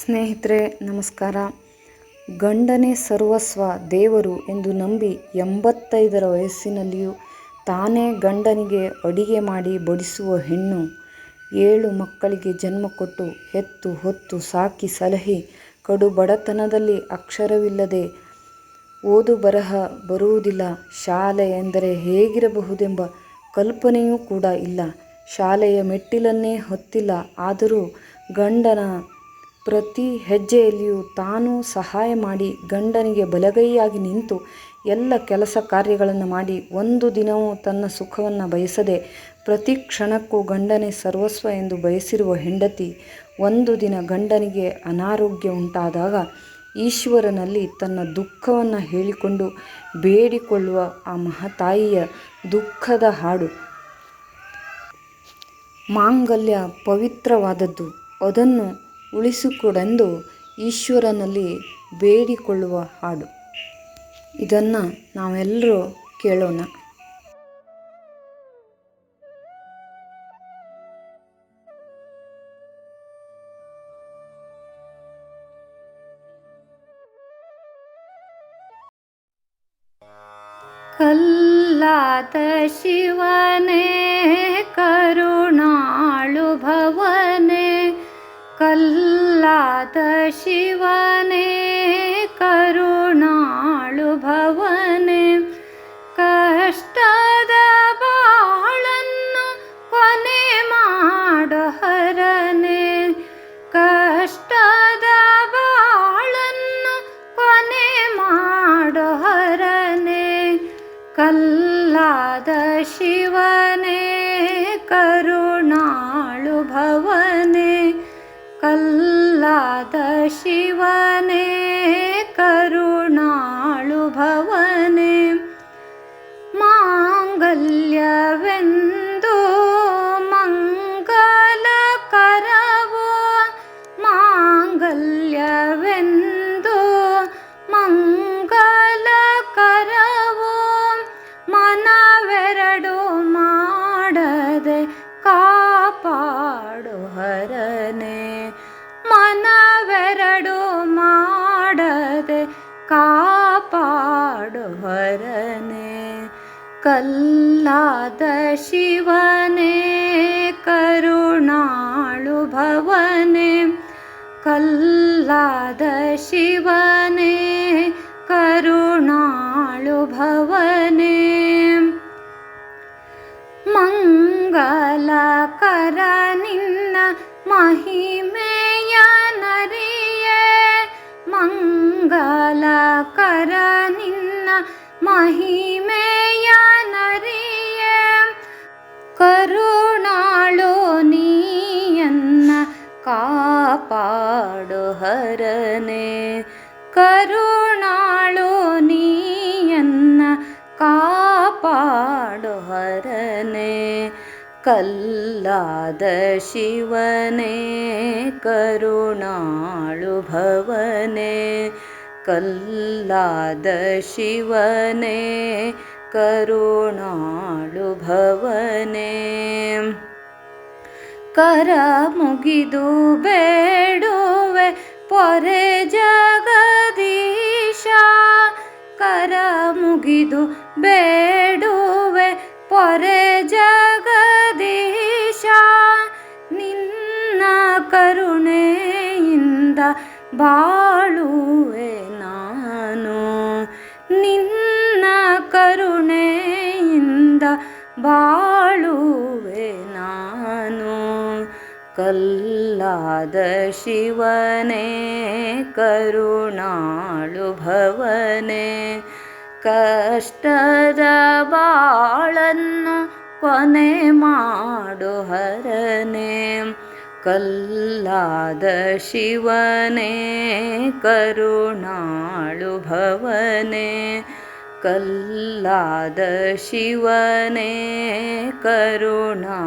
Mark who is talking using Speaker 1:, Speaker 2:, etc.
Speaker 1: ಸ್ನೇಹಿತರೆ, ನಮಸ್ಕಾರ. ಗಂಡನೇ ಸರ್ವಸ್ವ ದೇವರು ಎಂದು ನಂಬಿ ಎಂಬತ್ತೈದರ ವಯಸ್ಸಿನಲ್ಲಿಯೂ ತಾನೇ ಗಂಡನಿಗೆ ಅಡಿಗೆ ಮಾಡಿ ಬಡಿಸುವ ಹೆಣ್ಣು, ಏಳು ಮಕ್ಕಳಿಗೆ ಜನ್ಮ ಕೊಟ್ಟು ಹೆತ್ತು ಹೊತ್ತು ಸಾಕಿ ಸಲಹಿ, ಕಡು ಬಡತನದಲ್ಲಿ ಅಕ್ಷರವಿಲ್ಲದೆ ಓದು ಬರಹ ಬರುವುದಿಲ್ಲ. ಶಾಲೆ ಎಂದರೆ ಹೇಗಿರಬಹುದೆಂಬ ಕಲ್ಪನೆಯೂ ಕೂಡ ಇಲ್ಲ. ಶಾಲೆಯ ಮೆಟ್ಟಿಲನ್ನೇ ಹೊತ್ತಿಲ್ಲ. ಆದರೂ ಗಂಡನ ಪ್ರತಿ ಹೆಜ್ಜೆಯಲ್ಲಿಯೂ ತಾನೂ ಸಹಾಯ ಮಾಡಿ ಗಂಡನಿಗೆ ಬಲಗೈಯಾಗಿ ನಿಂತು ಎಲ್ಲ ಕೆಲಸ ಕಾರ್ಯಗಳನ್ನು ಮಾಡಿ ಒಂದು ದಿನವೂ ತನ್ನ ಸುಖವನ್ನು ಬಯಸದೆ ಪ್ರತಿ ಕ್ಷಣಕ್ಕೂ ಗಂಡನೇ ಸರ್ವಸ್ವ ಎಂದು ಬಯಸಿರುವ ಹೆಂಡತಿ ಒಂದು ದಿನ ಗಂಡನಿಗೆ ಅನಾರೋಗ್ಯ ಉಂಟಾದಾಗ ಈಶ್ವರನಲ್ಲಿ ತನ್ನ ದುಃಖವನ್ನು ಹೇಳಿಕೊಂಡು ಬೇಡಿಕೊಳ್ಳುವ ಆ ಮಹಾತಾಯಿಯ ದುಃಖದ ಹಾಡು. ಮಾಂಗಲ್ಯ ಪವಿತ್ರವಾದದ್ದು. ಅದನ್ನು ಉಳಿಸಿಕೊಡೆಂದು ಈಶ್ವರನಲ್ಲಿ ಬೇಡಿಕೊಳ್ಳುವ ಹಾಡು. ಇದನ್ನು ನಾವೆಲ್ಲರೂ ಕೇಳೋಣ.
Speaker 2: ಕಲ್ಲಾತ ಶಿವನೇ ಕಲ್ಲಾತ ಶಿವನೇ, ಕರುಣಾಳು ಭವನೆ. ಕಷ್ಟದ ಬಾಳನ್ನು ಕೊನೆ ಮಾಡೋ ಹರನೇ. ಕಷ್ಟದ ಬಾಳನ್ನು ಕೊನೆ ಮಾಡೋ ಹರನೇ. ಕಲ್ಲಾದ ಶಿವನೇ, ಕರುಣಾಳು ಭವನೇ ಮನವೆರಡು ಮಾಡದೆ ಕಾಪಾಡು ಹರನೆ. ಮನವೆರಡು ಮಾಡದೆ ಕಾಪಾಡು ಹರನೆ. ಕಲ್ಲಾದ ಶಿವನೇ, ಕರುಣಾಳು ಭವನೆ. ಕಲ್ಲಾದ ಶಿವನೇ, ಕರುಣಾಳು ಭವನೇ महि मेयनरि मङ्गलकर महिमेयन् नीयन्न कापाडु हरने करुणालो कल्लादशिवने करुणाळुभवने कल्लादशिवने करुणाळुभवने कर मुगिदु बेडोवे परे मुगिदु बेडोवे परे ಬಾಳುವೆ ನಾನು. ನಿನ್ನ ಕರುಣೆಯಿಂದ ಬಾಳುವೆ ನಾನು. ಕಲ್ಲಾದ ಶಿವನೇ, ಕರುಣಾಳು ಭವನೇ, ಕಷ್ಟದ ಬಾಳನ್ನು ಕೊನೆ ಮಾಡು ಹರನೆ. कल्लादशिवने करुणाळुभवने कल्लादशिवने करुणाळुभवने